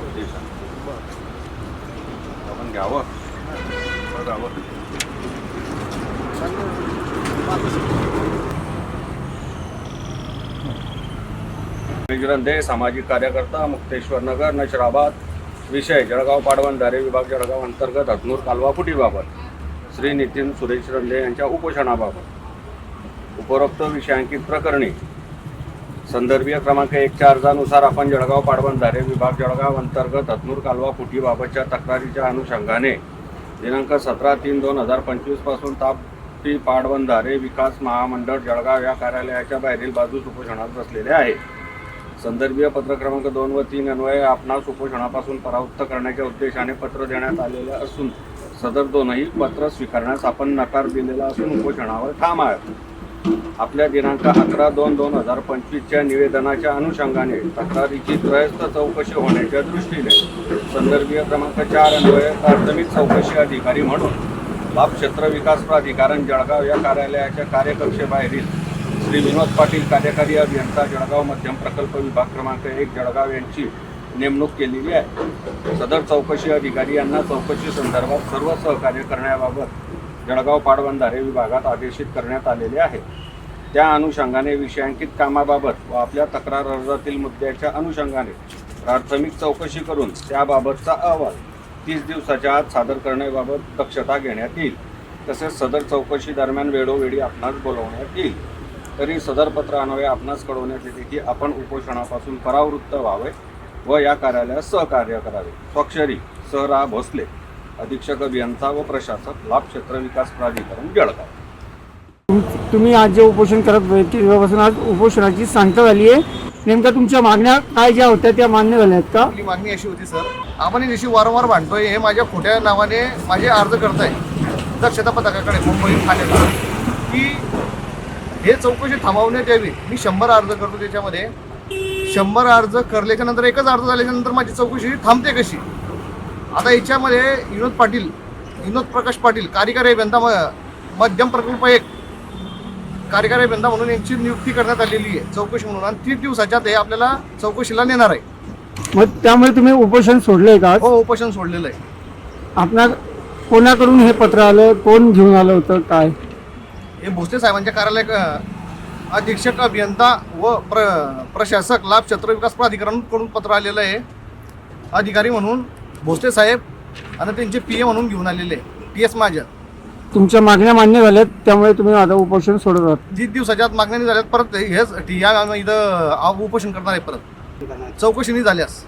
दिवसांनी आपण ग्रंथे सामाजिक कार्यकर्ता मुक्तेश्वर नगर नशराबाद विषय जळगाव पाडवण दारे विभाग जळगाव अंतर्गत हतनूर कालवापुटीबाबत श्री नितीन सुरेश रंधे यांच्या उपोषणाबाबत. उपरोक्त विषयांकित प्रकरणी संदर्भीय क्रमांक एकच्या अर्जानुसार आपण जळगाव पाडवंधारे विभाग जळगाव अंतर्गत हतनूर कालवा फुटीबाबतच्या तक्रारीच्या अनुषंगाने दिनांक सतरा तीन दोन हजार पंचवीसपासून तापी ताप्ती विकास महामंडळ जळगाव या कार्यालयाच्या बाहेरील बाजूस उपोषणात बसलेले आहे. संदर्भीय पत्र क्रमांक दोन व तीन अन्वये आपणास उपोषणापासून परावृत्त करण्याच्या उद्देशाने पत्र देण्यात आलेले असून सदर दोनही पत्र स्वीकारण्यास आपण नकार दिलेला असून उपोषणावर ठाम आहे आपल्या दिनांक अकरा दोन दोन हजार पंचवीसच्या निवेदनाच्या अनुषंगाने तक्रारीची त्रयस्थ चौकशी होण्याच्या दृष्टीने संदर्भीय क्रमांक चार अन्वये प्राथमिक चौकशी अधिकारी म्हणून लाभ क्षेत्र विकास प्राधिकरण जळगाव या कार्यालयाच्या कार्यकक्षेबाहेरील श्री विनोद पाटील कार्यकारी अभियंता जळगाव मध्यम प्रकल्प विभाग क्रमांक एक जळगाव यांची नेमणूक केलेली आहे. सदर चौकशी अधिकारी यांना चौकशी संदर्भात सर्व सहकार्य करण्याबाबत जळगाव पाटबंधारे विभागात आदेशित करण्यात आलेले आहे. त्या अनुषंगाने विषयांकित कामाबाबत व आपल्या तक्रार अर्जातील मुद्द्याच्या अनुषंगाने प्राथमिक चौकशी करून त्याबाबतचा अहवाल तीस दिवसाच्या आत सादर करण्याबाबत दक्षता घेण्यात येईल. तसेच सदर चौकशी दरम्यान वेळोवेळी आपणास बोलवण्यात येईल. तरी सदर पत्र अन्वये आपणास कळवण्यात येते की आपण उपोषणापासून परावृत्त व्हावे व या कार्यालयास सहकार्य करावे. स्वाक्षरी सहरा भोसले. अधीक्षक अभियंता व प्रशासक लाभ क्षेत्र विकास प्राधिकरण जळगाव. तुम- तुम्ही आज जे उपोषण करत तेव्हापासून आज उपोषणाची सांगता झाली आहे. नेमक्या तुमच्या मागण्या काय ज्या होत्या त्या मान्य झाल्या आहेत का? आपली मागणी अशी होती सर आपण ही जशी वारंवार भांडतोय. हे माझ्या खोट्या नावाने माझे अर्ज करताय. दक्षता पथकाकडे मुंबई ठाण्याला की हे चौकशी थांबवण्यात यावी. मी शंभर अर्ज करतो त्याच्यामध्ये. शंभर अर्ज करल्याच्या नंतर एकच अर्ज झाल्याच्यानंतर माझी चौकशी थांबते कशी? आता याच्यामध्ये विनोद पाटील विनोद प्रकाश पाटील कार्यकारी अभियंता म- मध्यम प्रकल्प एक कार्यकारी अभियंता म्हणून यांची नियुक्ती करण्यात आलेली आहे. चौकशी म्हणून. आणि तीस दिवसाच्या ते आपल्याला चौकशीला नेणार आहे. मग त्यामुळे तुम्ही उपोषण सोडले का? हो उपोषण सोडलेलं आहे. आपल्या कोणाकडून हे पत्र आलं? कोण घेऊन आलं होतं? काय? हे भोसले साहेबांच्या कार्यालय अधीक्षक अभियंता व प्र प्रशासक लाभ क्षेत्र विकास प्राधिकरणकडून पत्र आलेलं आहे. अधिकारी म्हणून भोसले साहेब आणि त्यांचे पी ए म्हणून घेऊन आलेले पी एस माझ्या तुमच्या मागण्या मान्य झाल्यात त्यामुळे तुम्ही आता उपोषण सोडत आहात. तीस दिवसाच्या आत मागण्या नाही झाल्यात परत हेच या इथं आ- उपोषण करणार आहे परत. चौकशी नाही झाल्यास.